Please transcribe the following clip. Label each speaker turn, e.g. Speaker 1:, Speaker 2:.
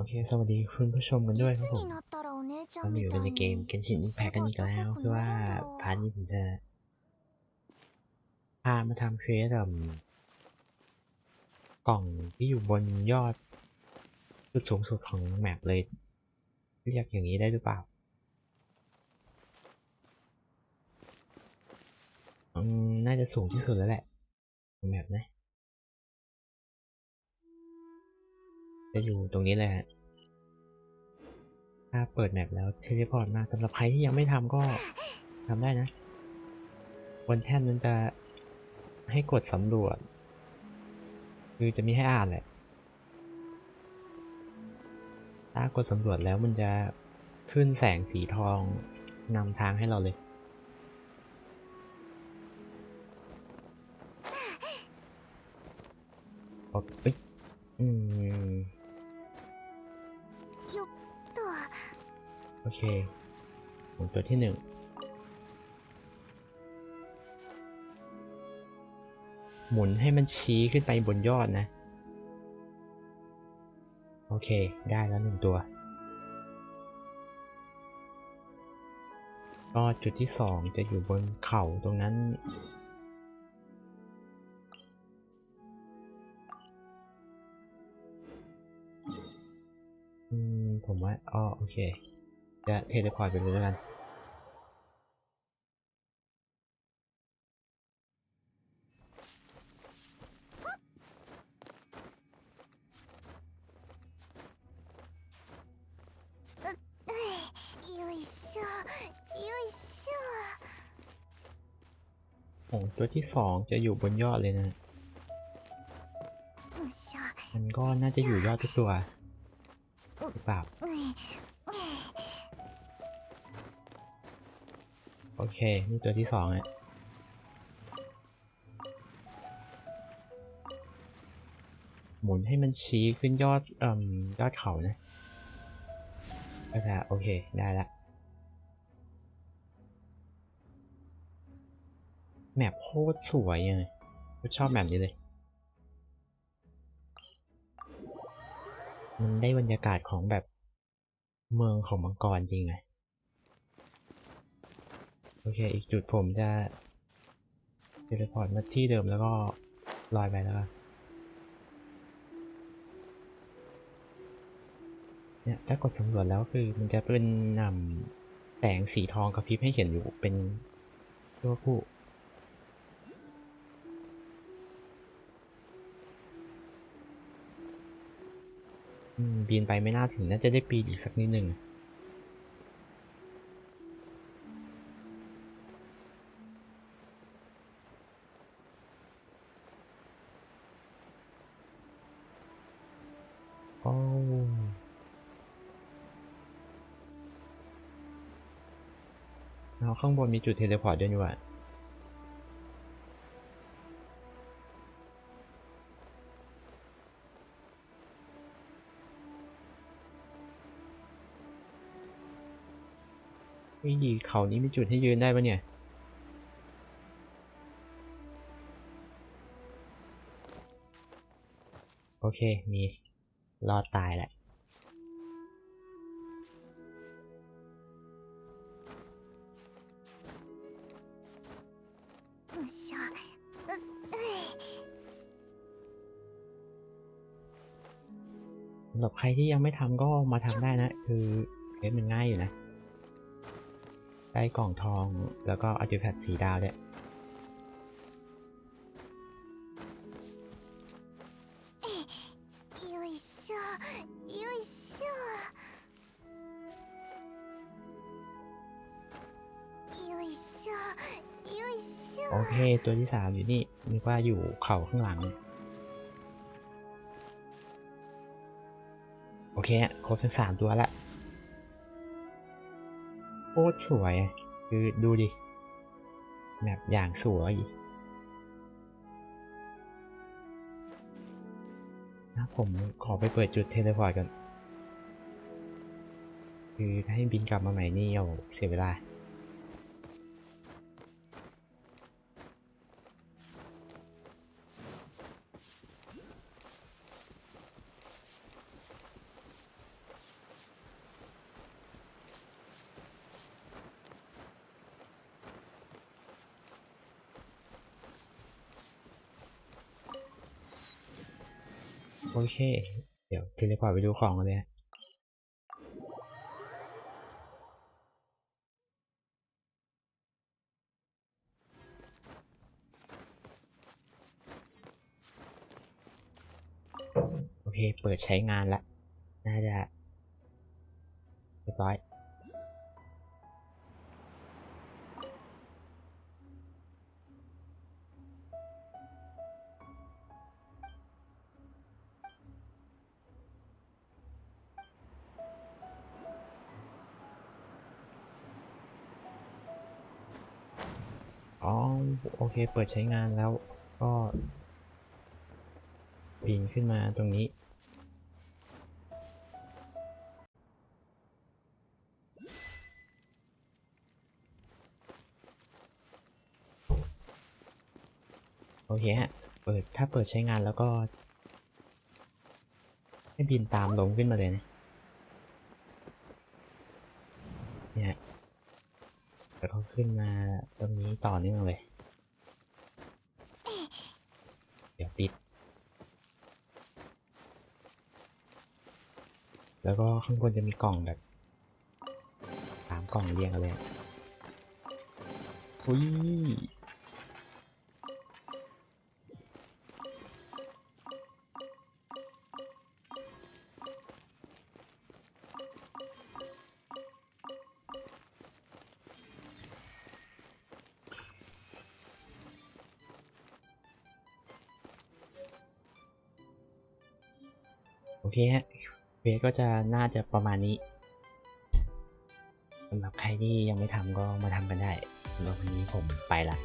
Speaker 1: โอเค สวัสดีคุณผู้ชมกันด้วยครับผมเราอยู่ในเกมเกนชินอิมแพคกันอีกแล้วคือว่าพาร์ทนี้ผมจะพามาทำเควสแบบกล่องที่อยู่บนยอด จุดสูงสุดของแมปเลย เรียกอย่างนี้ได้หรือเปล่า น่าจะสูงที่สุดแล้วแหละ แมปนะ จะอยู่ตรงนี้เละถ้าเปิดแมปแล้วเทเลพอร์ตมาสำหรับใครที่ยังไม่ทำก็ทำได้นะบนแท่นมันจะให้กดสำรวจ คือจะมีให้อ่านแหละ ถ้ากดสำรวจแล้วมันจะขึ้นแสงสีทองนำทางให้เราเลยโอเอ้ยอืม เคหมุนตัวที่หนึ่งหมุนให้มันชี้ขึ้นไปบนยอดนะ โอเค ได้แล้วหนึ่งตัว ก็จุดที่สองจะอยู่บนเขาตรงนั้น อืม ผมว่าอ๋อโอเค จะเทเลพอร์ตไปเลยแล้วกันโอ้ตัวที่สองจะอยู่บนยอดเลยนะ มันก็น่าจะอยู่ยอดทุกตัวหรือเปล่า โอเค นี่ตัวที่สองอะหมุนให้มันชี้ขึ้นยอดเอ่มยอดเขานะก็จะโอเค ได้ละ แมปโคตรสวยเลยก็ชอบแบบนี้เลย มันได้บรรยากาศของแบบเมืองของมังกรจริงไง โอเค อีกจุดผมจะเทเลพอร์ตมาที่เดิมแล้วก็ลอยไปแล้วเนี่ยถ้ากดสำรวจแล้วคือมันจะเป็นนำแสงสีทองกระพริบให้เห็นอยู่เป็นตัวผู้บินไปไม่น่าถึงน่าจะได้ปีอีกสักนิดหนึ่ง แล้วข้างบนมีจุดเทเลพอร์ตด้วยนี่หว่าเฮ้ยเขานี้มีจุดให้ยืนได้ปะเนี่ย โอเค มี รอดตายแหละ สำหรับใครที่ยังไม่ทำก็มาทำได้นะ คือเล่นมันง่ายอยู่นะ ได้กล่องทองแล้วก็เอาจิแพดสีดาวเนี่ย
Speaker 2: しょよいしょよいしょよいし
Speaker 1: โอเค ตัวที่สามอยู่นี่นึกว่าอยู่เข่าข้างหลัง โอเคฮะครบทั้งสามตัวละโคตรสวย คือดูดิแบบอย่างสวย นะผมขอไปเปิดจุดเทเลพอร์ตก่อน คือถ้าให้บินกลับมาใหม่นี่เอาเสียเวลา เค เดี๋ยวเทเลพอร์ตไปดูของกันเลยโอเค เปิดใช้งานละ น่าจะเรียบร้อย อ๋อ โอเค เปิดใช้งานแล้วก็ปีนขึ้นมาตรงนี้ โอเคฮะ เปิด ถ้าเปิดใช้งานแล้วก็ ให้บินตามลงขึ้นมาเลยนะเนี่ย แล้วก็ขึ้นมาตรงนี้ต่อเนื่องเลย เดี๋ยวปิด แล้วก็ข้างบนจะมีกล่องแบบสามกล่องเรียงกันเลยอุ้ย โอเคฮะเวก็จะน่าจะประมาณนี้สำหรับใครที่ยังไม่ทำก็มาทำกันได้สำหรับวันนี้ผมไปละ